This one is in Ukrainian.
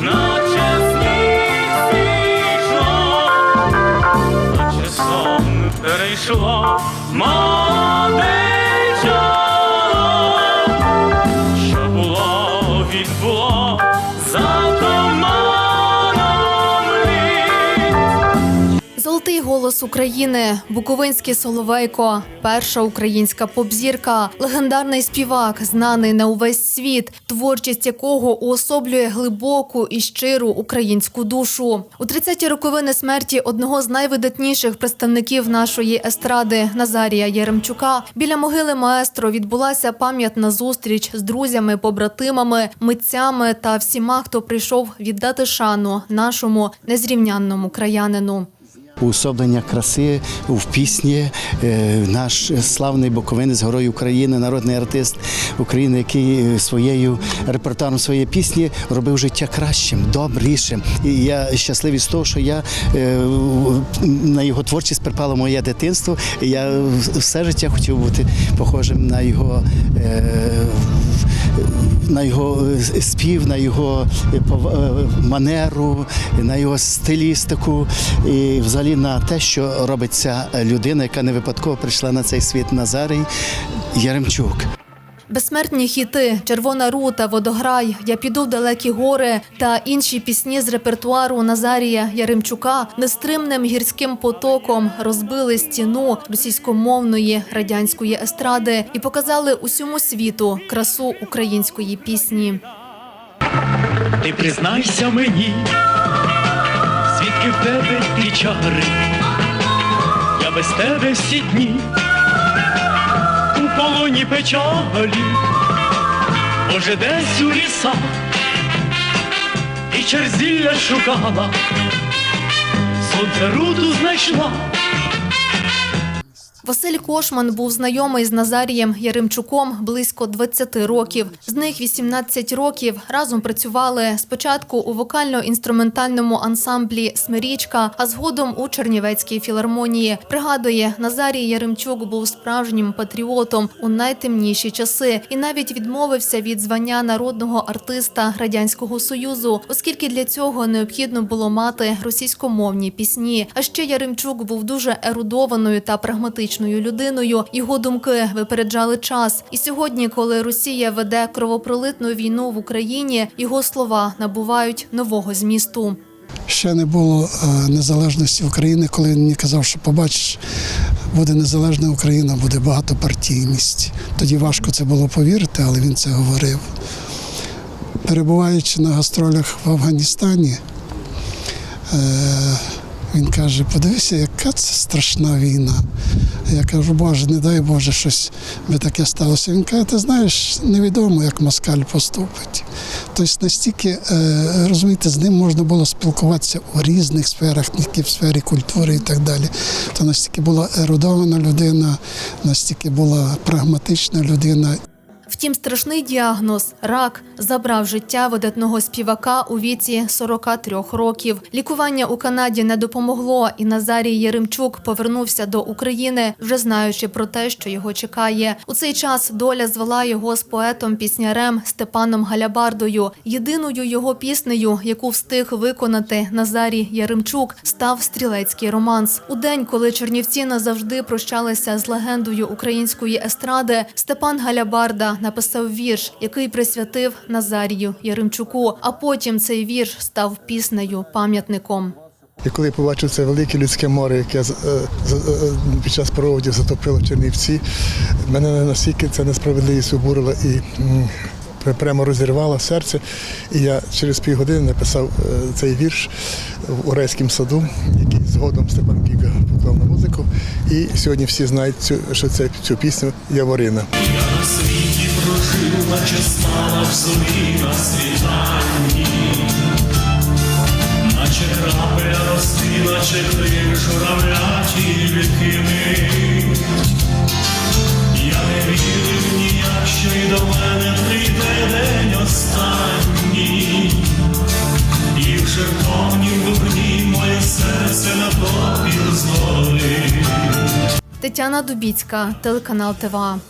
наче сніг наче сон перейшло. Молоде голос України, Буковинський Соловейко, перша українська попзірка, легендарний співак, знаний на увесь світ, творчість якого уособлює глибоку і щиру українську душу. У 30-ті роковини смерті одного з найвидатніших представників нашої естради Назарія Яремчука біля могили маестро відбулася пам'ятна зустріч з друзями, побратимами, митцями та всіма, хто прийшов віддати шану нашому незрівнянному краянину. Уособлення краси в пісні. Е, Наш славний Буковинець, Герой України, народний артист України, який е, своєю репертуаром своєї пісні робив життя кращим, добрішим. І я щасливий з того, що я е, на його творчість припало моє дитинство. І я все життя хотів бути похожим на його. На його е, спів, на його е, е, манеру, на його стилістику і взагалі на те, що робить ця людина, яка не випадково прийшла на цей світ Назарій Яремчук. Безсмертні хіти, Червона рута, Водограй, Я піду в далекі гори та інші пісні з репертуару Назарія Яремчука нестримним гірським потоком розбили стіну російськомовної радянської естради і показали усьому світу красу української пісні. Ти признайся мені, звідки в тебе ті чари, я без тебе всі дні полоні печалі, може десь у лісах. І черзілля шукала, сонце руду знайшла. Василь Кошман був знайомий з Назарієм Яремчуком близько 20 років. З них 18 років разом працювали спочатку у вокально-інструментальному ансамблі Смирічка, а згодом у Чернівецькій філармонії. Пригадує, Назарій Яремчук був справжнім патріотом у найтемніші часи і навіть відмовився від звання народного артиста радянського союзу, оскільки для цього необхідно було мати російськомовні пісні. А ще Яремчук був дуже ерудованою та прагматичною людиною. Його думки випереджали час. І сьогодні, коли Росія веде кровопролитну війну в Україні, його слова набувають нового змісту. Ще не було е, незалежності України, коли він мені казав, що побачиш, буде незалежна Україна, буде багатопартійність. Тоді важко це було повірити, але він це говорив. Перебуваючи на гастролях в Афганістані, е, він каже: подивися, яка це страшна війна. Я кажу, Боже, не дай Боже, щось би таке сталося. Він каже, ти знаєш, невідомо, як москаль поступить. Тобто настільки, е, розумієте, з ним можна було спілкуватися у різних сферах, не тільки в сфері культури і так далі. То настільки була ерудована людина, настільки була прагматична людина. Втім, страшний діагноз рак забрав життя видатного співака у віці 43 років. Лікування у Канаді не допомогло, і Назарій Яремчук повернувся до України, вже знаючи про те, що його чекає. У цей час доля звела його з поетом-піснярем Степаном Галябардою. Єдиною його піснею, яку встиг виконати Назарій Яремчук, став стрілецький романс. У день, коли Чернівці назавжди прощалися з легендою української естради, Степан Галябарда написав вірш, який присвятив Назарію Яремчуку. А потім цей вірш став піснею пам'ятником. І коли побачив це велике людське море, яке е, з- е, під час проводів затопило Чернівці, мене настільки це несправедливість обурила і прямо розірвала серце. І я через півгодини написав е, цей вірш в Урейському саду, який згодом Степан Гіга поклав на музику. І сьогодні всі знають, цю, що це цю пісню Яворина. Я на світі прожив, наче спала в собі на світанні, наче крапля рости, наче журавля тільки мить. Тетяна Дубіцька, телеканал ТВА.